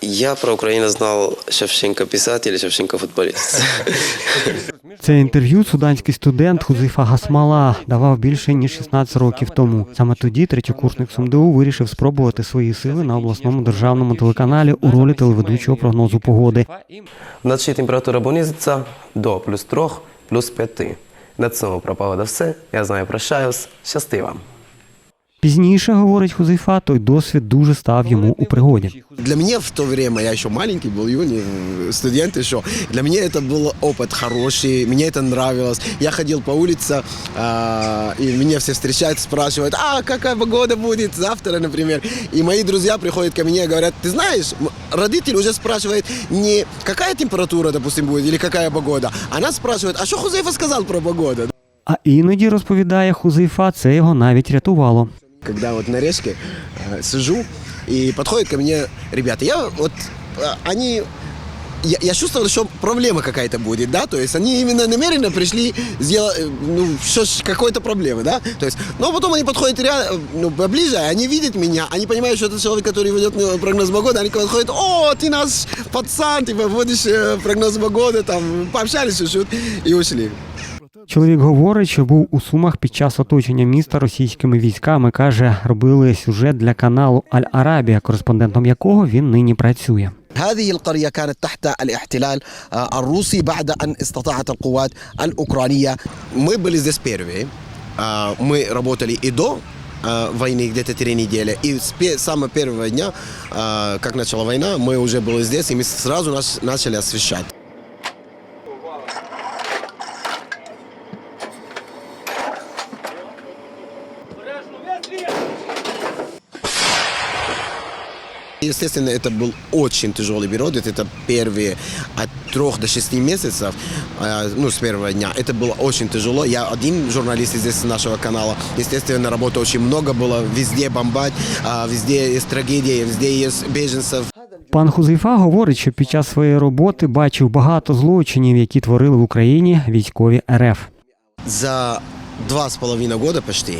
Я про Украину знал Шевченко писатель, Шевченко футболист. Це інтерв'ю суданський студент Хузейфа Гасмала давав більше ніж 16 років тому. Саме тоді третьокурсник СумДУ вирішив спробувати свої сили на обласному державному телеканалі у ролі телеведучого прогнозу погоди. Вночі температура понизиться до плюс 3, плюс 5. На цьому про погода все. Я знаю, прощаюсь. Щасти вам. Пізніше, говорить Хузейфа, той досвід дуже став йому у пригоді. Для меня в то время, я еще маленький был, юный э, студент еще, для меня это был опыт хороший, мне это нравилось. Я ходил по улице, а, и меня все встречают, спрашивают, а какая погода будет завтра, например. И мои друзья приходят ко мне и говорят, ты знаешь, м- родитель уже спрашивает не какая температура, допустим, будет, или какая погода. Она спрашивает, а что Хузейфа сказал про погоду? А іноді розповідає Хузейфа, це його навіть рятувало. когда вот на речке э, сижу, и подходят ко мне ребята. Я вот, э, они я, я чувствовал, что проблема какая-то будет, да, то есть они именно намеренно пришли сделать, э, ну, что ж, какой-то проблемы, да, то есть, но потом они подходят ря- ну, поближе, они видят меня, они понимают, что это человек, который ведет ну, прогноз погоды, они подходят, о, ты наш пацан, типа, водишь э, прогноз погоды, там, пообщались чуть-чуть и ушли. Чоловік говорить, що був у Сумах під час оточення міста російськими військами. каже, робили сюжет для каналу Аль-Арабія, кореспондентом якого він нині працює. هذه القرية كانت تحت الاحتلال آه، الروسي بعد أن استطاعت القوات الأوكرانية Мы были здесь первые. А, Мы работали и до а, войны где-то три недели. И с пе- самого первого дня, а, как начала война, мы уже были здесь, и мы сразу нас начали освещать. Естественно, это был очень тяжелый период. Это первые от трех до шести месяцев, э, ну, с первого дня. Это было очень тяжело. Я один журналист здесь с нашего канала. Естественно, работы очень много было. Везде бомбать, а, везде есть трагедия, везде есть беженцев. Пан Хузейфа говорить, що під час своєї роботи бачив багато злочинів, які творили в Україні військові РФ. За два с половиной года почти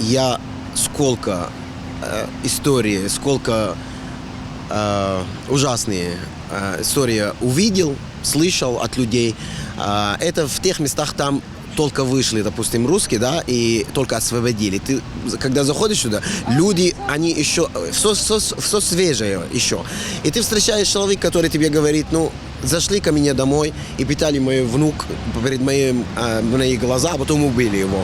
я сколько э, истории, сколько э, ужасные э, истории увидел, слышал от людей. А, это в тех местах там только вышли, допустим, русские, да, и только освободили. Ты, когда заходишь сюда, люди, они еще, все, все, все свежее еще. И ты встречаешь человека, который тебе говорит, ну, зашли ко мне домой и питали мой внук перед моим, э, мои глаза, а потом убили его.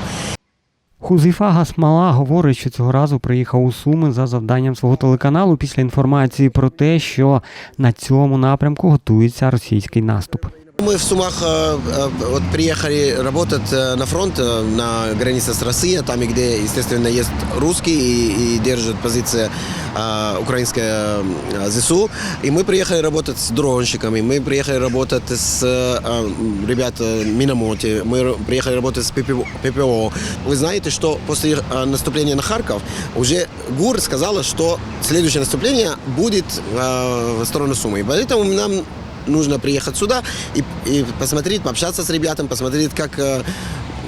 Хузейфа Гасмала говорить, що цього разу приїхав у Суми за завданням свого телеканалу після інформації про те, що на цьому напрямку готується російський наступ. Мы в Сумах э, э, вот приехали работать э, на фронт на границе с Россией, там, и где, естественно, есть русские и, и держит позиция э, украинская ЗСУ. И мы приехали работать с дронщиками, мы приехали работать с э, ребят Миномоте, мы приехали работать с ППО. Вы знаете, что после наступления на Харьков уже ГУР сказала, что следующее наступление будет в сторону Сумы. Поэтому нам нужно приехать сюда и, и посмотреть, пообщаться с ребятами, посмотреть, как, э,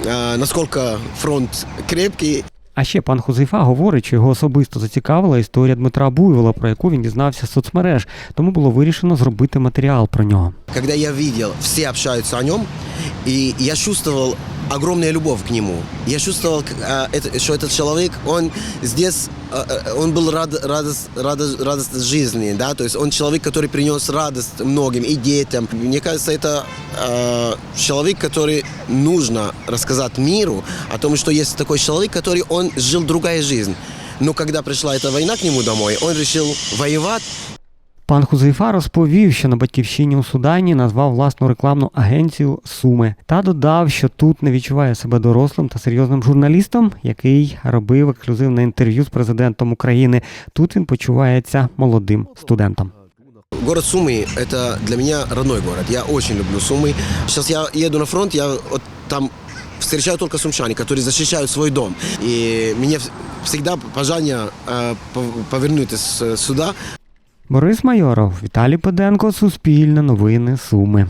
э, насколько фронт крепкий. А ще пан Хузейфа говорить, що його особисто зацікавила історія Дмитра Буйвола, про яку він дізнався з соцмереж, тому було вирішено зробити матеріал про нього. Коли я бачив, всі общаються о ньому, і я чувствовал огромную любовь к нему. Я чувствовал, это- что этот человек, он здесь, э, э, он был рад, радост, радост, радость жизни, да, то есть он человек, который принес радость многим и детям. Мне кажется, это э, человек, который нужно рассказать миру о том, что есть такой человек, который он жил другая жизнь. Но когда пришла эта война к нему домой, он решил воевать, Пан Хузейфа розповів, що на батьківщині у Судані назвав власну рекламну агенцію Суми та додав, що тут не відчуває себе дорослим та серйозним журналістом, який робив ексклюзивне інтерв'ю з президентом України. Тут він почувається молодим студентом. Город Сумы – это для меня родной город. Я очень люблю Сумы. Сейчас я еду на фронт, я вот там встречаю только сумчане, которые защищают свой дом. И мне вс- всегда пожелание э, пов- повернутися сюда. Борис Майоров, Віталій Педенко, Суспільне новини Суми.